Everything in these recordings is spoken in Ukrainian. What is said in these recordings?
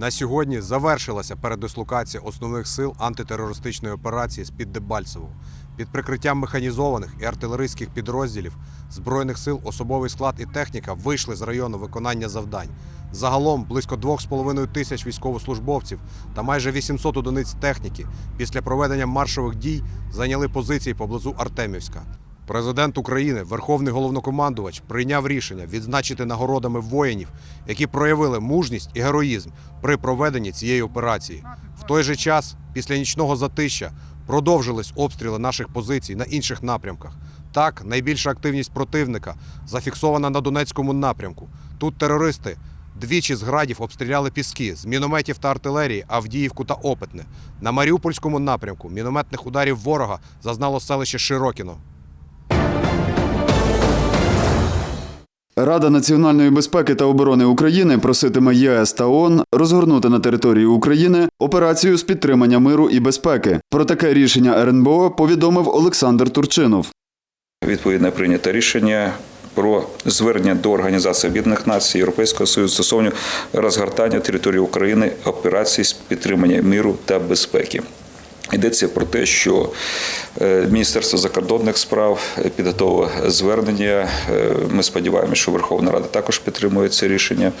На сьогодні завершилася передислокація основних сил антитерористичної операції з-під Дебальцевого. Під прикриттям механізованих і артилерійських підрозділів Збройних сил особовий склад і техніка вийшли з району виконання завдань. Загалом близько 2,5 тисяч військовослужбовців та майже 800 одиниць техніки після проведення маршових дій зайняли позиції поблизу Артемівська. Президент України, Верховний головнокомандувач, прийняв рішення відзначити нагородами воїнів, які проявили мужність і героїзм при проведенні цієї операції. В той же час, після нічного затища, продовжились обстріли наших позицій на інших напрямках. Так, найбільша активність противника зафіксована на Донецькому напрямку. Тут терористи двічі з градів обстріляли піски з мінометів та артилерії Авдіївку та Опитне. На Маріупольському напрямку мінометних ударів ворога зазнало селище Широкіно. Рада національної безпеки та оборони України проситиме ЄС та ООН розгорнути на території України операцію з підтримання миру і безпеки. Про таке рішення РНБО повідомив Олександр Турчинов. Відповідне прийнято рішення про звернення до Організації Об'єднаних Націй Європейського Союзу стосовно розгортання території України операцій з підтримання миру та безпеки. Йдеться про те, що е, Міністерство закордонних справ підготовило звернення. Е, Ми сподіваємося, що Верховна Рада також підтримує це рішення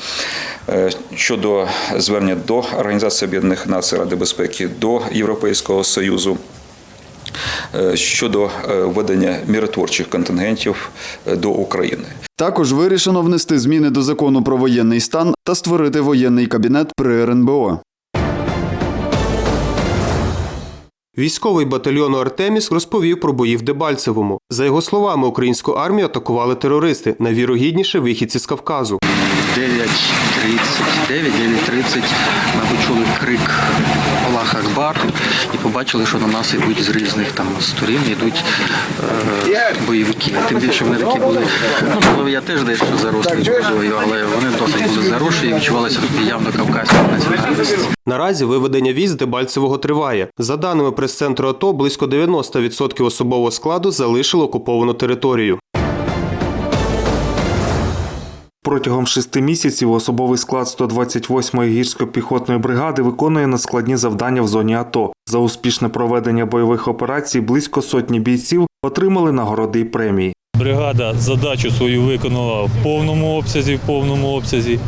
Е, щодо звернення до Організації Об'єднаних Націй Ради безпеки до Європейського Союзу. Е, щодо е, введення миротворчих контингентів е, до України. Також вирішено внести зміни до закону про воєнний стан та створити воєнний кабінет при РНБО. Військовий батальйону Артеміс розповів про бої в Дебальцевому. За його словами, українську армію атакували терористи, найвірогідніше вихідці з Кавказу. 9.30, 9-9.30 ми почули крик Аллах Акбар і побачили, що на нас йдуть з різних там сторін, йдуть е, бойовики. Тим більше вони такі були. Ну, я теж дещо зарослий бузою, але вони досить були заросші і відчувалися явно кавказькі національності. Наразі виведення військ з Дебальцевого триває. За даними прес-центру АТО, близько 90% особового складу залишило окуповану територію. Протягом шести місяців особовий склад 128-ї гірсько-піхотної бригади виконує надскладні завдання в зоні АТО. За успішне проведення бойових операцій близько сотні бійців отримали нагороди і премії. Бригада задачу свою виконала в повному обсязі, в повному обсязі.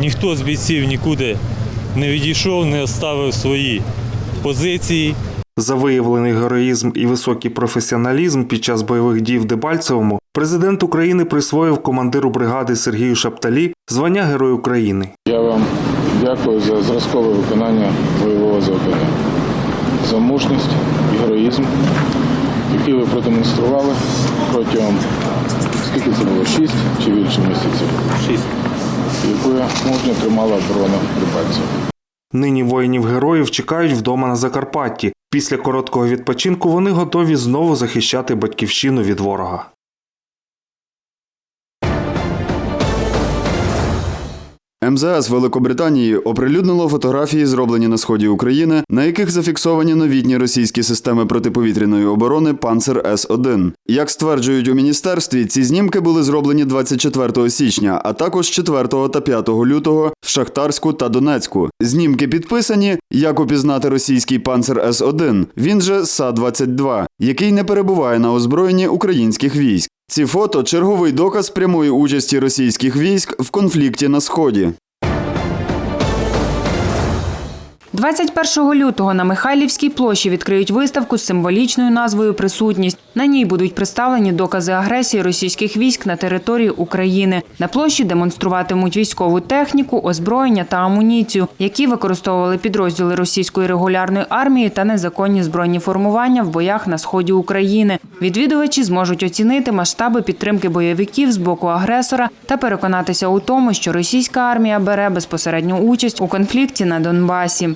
Ніхто з бійців нікуди не відійшов, не оставив свої позиції. За виявлений героїзм і високий професіоналізм під час бойових дій в Дебальцевому президент України присвоїв командиру бригади Сергію Шапталі звання Герой України. Я вам дякую за зразкове виконання бойового завдання, за мужність і героїзм, який ви продемонстрували протягом скільки це було? Шість чи більше місяців? Шість. Яку мужньо тримала оборона Дебальцева. Нині воїнів-героїв чекають вдома на Закарпатті. Після короткого відпочинку вони готові знову захищати батьківщину від ворога. МЗС Великобританії оприлюднило фотографії, зроблені на сході України, на яких зафіксовані новітні російські системи протиповітряної оборони Панцер С-1. Як стверджують у міністерстві, ці знімки були зроблені 24 січня, а також 4 та 5 лютого в Шахтарську та Донецьку. Знімки підписані, як упізнати російський Панцер С-1. Він же Са-22, який не перебуває на озброєнні українських військ. Ці фото черговий доказ прямої участі російських військ в конфлікті на сході. 21 лютого на Михайлівській площі відкриють виставку з символічною назвою Присутність. На ній будуть представлені докази агресії російських військ на території України. На площі демонструватимуть військову техніку, озброєння та амуніцію, які використовували підрозділи російської регулярної армії та незаконні збройні формування в боях на сході України. Відвідувачі зможуть оцінити масштаби підтримки бойовиків з боку агресора та переконатися у тому, що російська армія бере безпосередню участь у конфлікті на Донбасі.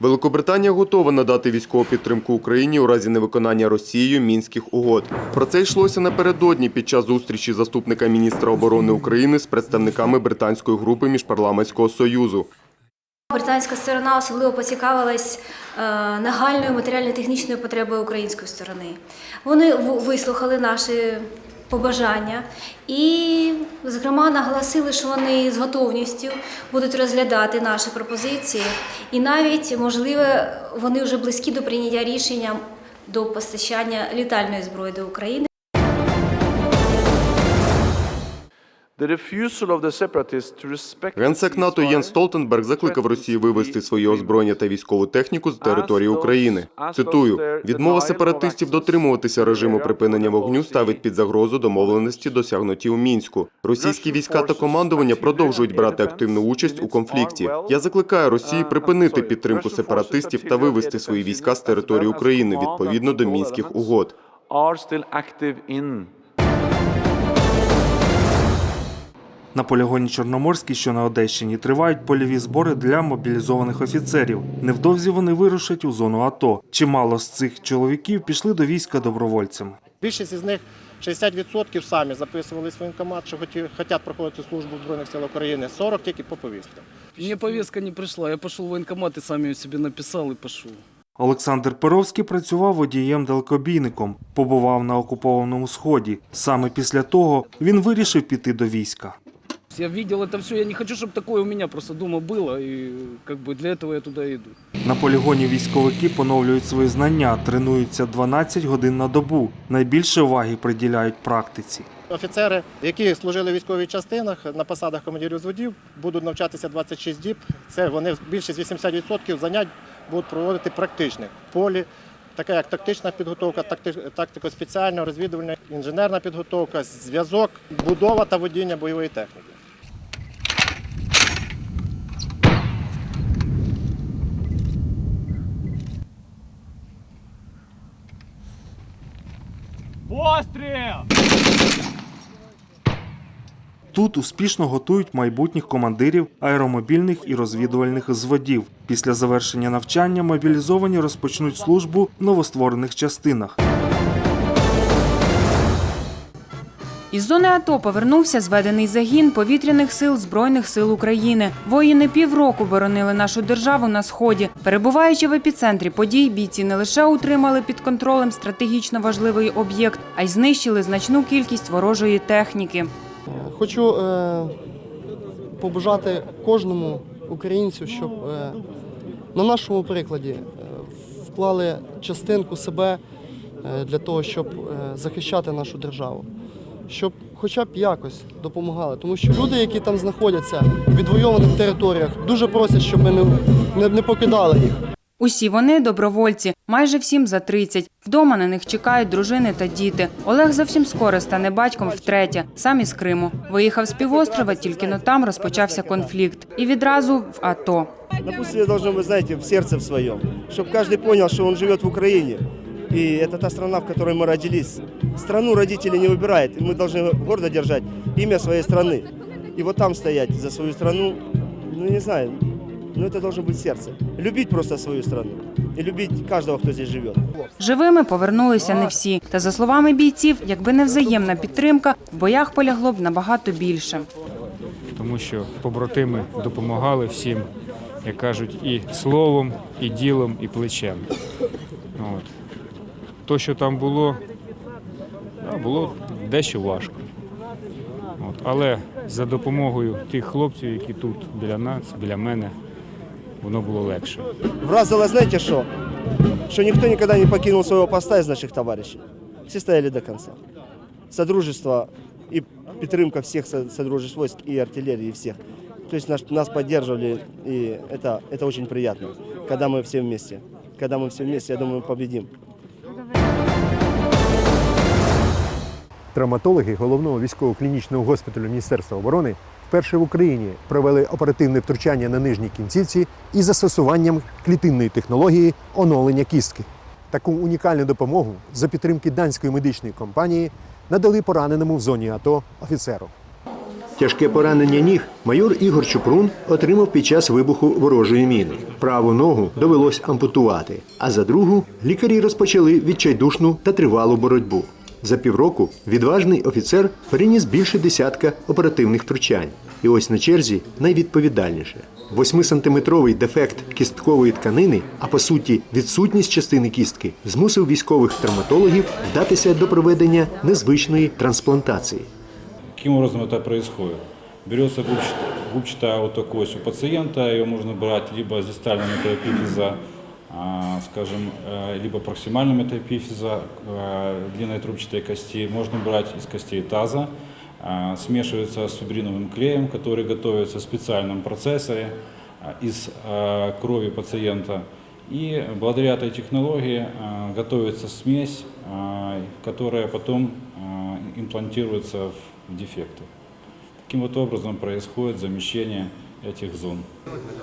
Великобританія готова надати військову підтримку Україні у разі невиконання Росією мінських угод. Про це йшлося напередодні під час зустрічі заступника міністра оборони України з представниками британської групи міжпарламентського союзу. Британська сторона особливо поцікавилась е, нагальною матеріально-технічною потребою української сторони. Вони вислухали наші побажання і, зокрема, наголосили, що вони з готовністю будуть розглядати наші пропозиції, і навіть, можливо, вони вже близькі до прийняття рішення до постачання літальної зброї до України. Генсек НАТО Єн Столтенберг закликав Росію вивести своє озброєння та військову техніку з території України. Цитую: відмова сепаратистів дотримуватися режиму припинення вогню ставить під загрозу домовленості, досягнуті у мінську. Російські війська та командування продовжують брати активну участь у конфлікті. Я закликаю Росії припинити підтримку сепаратистів та вивести свої війська з території України відповідно до мінських угод. На полігоні Чорноморській, що на Одещині, тривають польові збори для мобілізованих офіцерів. Невдовзі вони вирушать у зону АТО. Чимало з цих чоловіків пішли до війська добровольцями. Більшість із них 60% самі записувались в воєнкомат, що хоті- хочуть проходити службу в Збройних сил України, 40 тільки по повісткам. Мне повестка не пришла. Я пошел в военкомат и сам ее себе написал и пошел. Олександр Перовський працював водієм-далекобійником, побував на окупованому сході. Саме після того він вирішив піти до війська. Я видел это все. Я не хочу, чтобы такое у меня просто дома было. И как бы для этого я туда иду. На полігоні військовики поновлюють свої знання, тренуються 12 годин на добу. Найбільше уваги приділяють практиці. Офіцери, які служили в військових частинах на посадах командирів зводів, будуть навчатися 26 діб. Це вони більшість 80% занять будуть проводити практичних в полі. Така як тактична підготовка, такти- тактико-спеціальна, розвідувальна, інженерна підготовка, зв'язок, будова та водіння бойової техніки. Тут успішно готують майбутніх командирів аеромобільних і розвідувальних зводів. Після завершення навчання мобілізовані розпочнуть службу в новостворених частинах. Із зони АТО повернувся зведений загін повітряних сил Збройних сил України. Воїни півроку боронили нашу державу на сході. Перебуваючи в епіцентрі подій, бійці не лише утримали під контролем стратегічно важливий об'єкт, а й знищили значну кількість ворожої техніки. Хочу е, побажати кожному українцю, щоб е, на нашому прикладі е, вклали частинку себе е, для того, щоб е, захищати нашу державу, щоб хоча б якось допомагали. Тому що люди, які там знаходяться в відвойованих територіях, дуже просять, щоб ми не, не, не покидали їх. Усі вони добровольці, майже всім за 30. Вдома на них чекають дружини та діти. Олег зовсім скоро стане батьком втретє, сам із Криму. Виїхав з півострова, тільки но там розпочався конфлікт. І відразу в АТО. Напутствие должно быть, знаете, в сердце в своем, чтобы каждый понял, что он живет в Украине. И это та страна, в которой мы родились. Страну родители не выбирают, и мы должны гордо держать имя своей страны. И вот там стоять за свою страну, ну не знаю, но это должно быть сердце. Любить просто свою страну и любить каждого, кто здесь живет. Живими повернулися не всі. Та за словами бійців, якби не взаємна підтримка, в боях полягло б набагато більше. тому що побратими допомагали всім, як кажуть, і словом, і ділом, і плечем. От. То, що там було, да, було дещо важко. От. Але за допомогою тих хлопців, які тут біля нас, біля мене, воно було легше. Вразило, знаете что? Что никто никогда не покинул своего поста из наших товарищей. Все стояли до конца. Содружество и підтримка всех со- содружеств войск и артиллерии, и всех. То есть нас, нас поддерживали, и это, это очень приятно, когда мы все вместе. Когда мы все вместе, я думаю, мы победим. Травматологи головного військово-клінічного госпіталю Міністерства оборони вперше в Україні провели оперативне втручання на нижній кінцівці із застосуванням клітинної технології оновлення кістки. Таку унікальну допомогу за підтримки данської медичної компанії надали пораненому в зоні АТО офіцеру. Тяжке поранення ніг майор Ігор Чупрун отримав під час вибуху ворожої міни. Праву ногу довелось ампутувати, а за другу лікарі розпочали відчайдушну та тривалу боротьбу. За півроку відважний офіцер переніс більше десятка оперативних втручань. І ось на черзі найвідповідальніше 8-сантиметровий дефект кісткової тканини, а по суті відсутність частини кістки, змусив військових травматологів вдатися до проведення незвичної трансплантації. Каким образом это происходит? Берется губчатая, губчатая аутокость у пациента, ее можно брать либо с дистальной метаэпифиза, а, скажем, э, либо проксимальной метаэпифиза э, длинной трубчатой кости. Можно брать из костей таза, а, смешивается с фибриновым клеем, который готовится в специальном процессоре а, из а, крови пациента. И благодаря этой технологии а, готовится смесь, а, которая потом а, имплантируется в дефекты. Таким вот образом происходит замещение этих зон.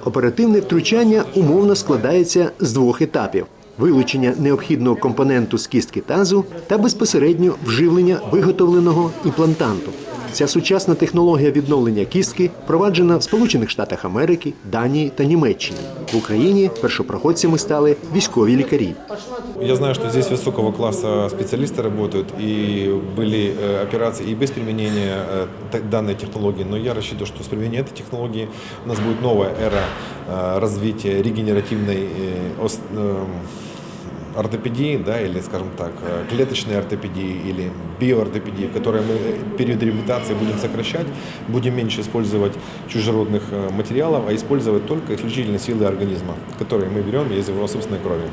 Оперативне втручання умовно складається з двох етапів: вилучення необхідного компоненту з кістки тазу та безпосередньо вживлення виготовленого імплантанту. Ця сучасна технологія відновлення кістки впроваджена в Сполучених Штатах Америки, Данії та Німеччині. В Україні першопроходцями стали військові лікарі. Я знаю, что здесь высокого класса специалисты работают, и были э, операции и без применения э, данной технологии, но я рассчитываю, что с применением этой технологии у нас будет новая эра э, развития регенеративной эм, ортопедии, да, или, скажем так, клеточной ортопедии или биоортопедии, в которой мы период реабилитации будем сокращать, будем меньше использовать чужеродных материалов, а использовать только исключительно силы организма, которые мы берем из его собственной крови.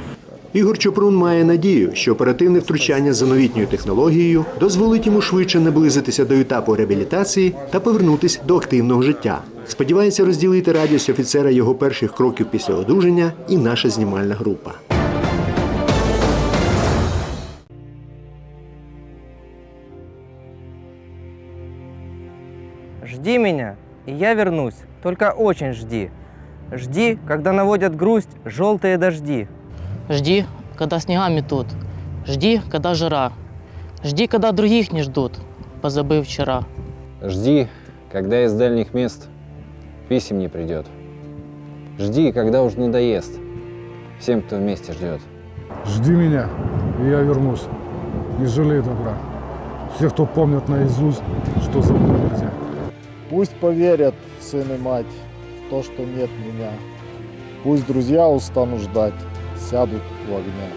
Ігор Чопрун має надію, що оперативне втручання за новітньою технологією дозволить йому швидше наблизитися до етапу реабілітації та повернутися до активного життя. Сподівається розділити радість офіцера його перших кроків після одужання і наша знімальна група. Жди меня, и я вернусь. Только очень жди. Жди, когда наводят грусть желтые дожди. Жди, когда снега метут. Жди, когда жара. Жди, когда других не ждут, позабыв вчера. Жди, когда из дальних мест писем не придет. Жди, когда уж надоест всем, кто вместе ждет. Жди меня, и я вернусь. Не жалей добра. Все, кто помнят наизусть, что забыть нельзя. Пусть поверят сын и мать в то, что нет меня. Пусть друзья устанут ждать, сядут у огня.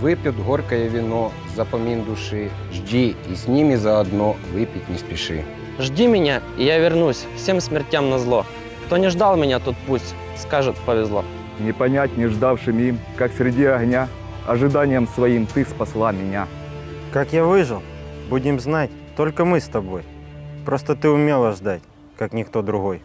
Выпьют горькое вино, запомин души. Жди, и с ними заодно выпить не спеши. Жди меня, и я вернусь, всем смертям на зло. Кто не ждал меня, тот пусть скажет повезло. Не понять не ждавшим им, как среди огня, ожиданием своим ты спасла меня. Как я выжил, будем знать только мы с тобой. Просто ты умела ждать, как никто другой.